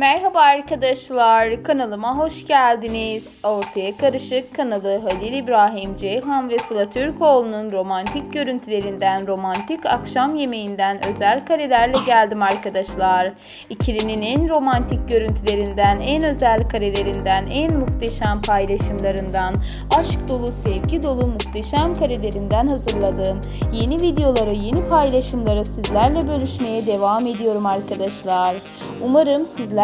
Merhaba arkadaşlar, kanalıma hoş geldiniz. Ortaya Karışık kanalı Halil İbrahim Ceyhan ve Sıla Türkoğlu'nun romantik görüntülerinden, romantik akşam yemeğinden özel karelerle geldim arkadaşlar. İkilinin en romantik görüntülerinden, en özel karelerinden, en muhteşem paylaşımlarından, aşk dolu, sevgi dolu muhteşem karelerinden hazırladığım yeni videoları, yeni paylaşımları sizlerle bölüşmeye devam ediyorum arkadaşlar. Umarım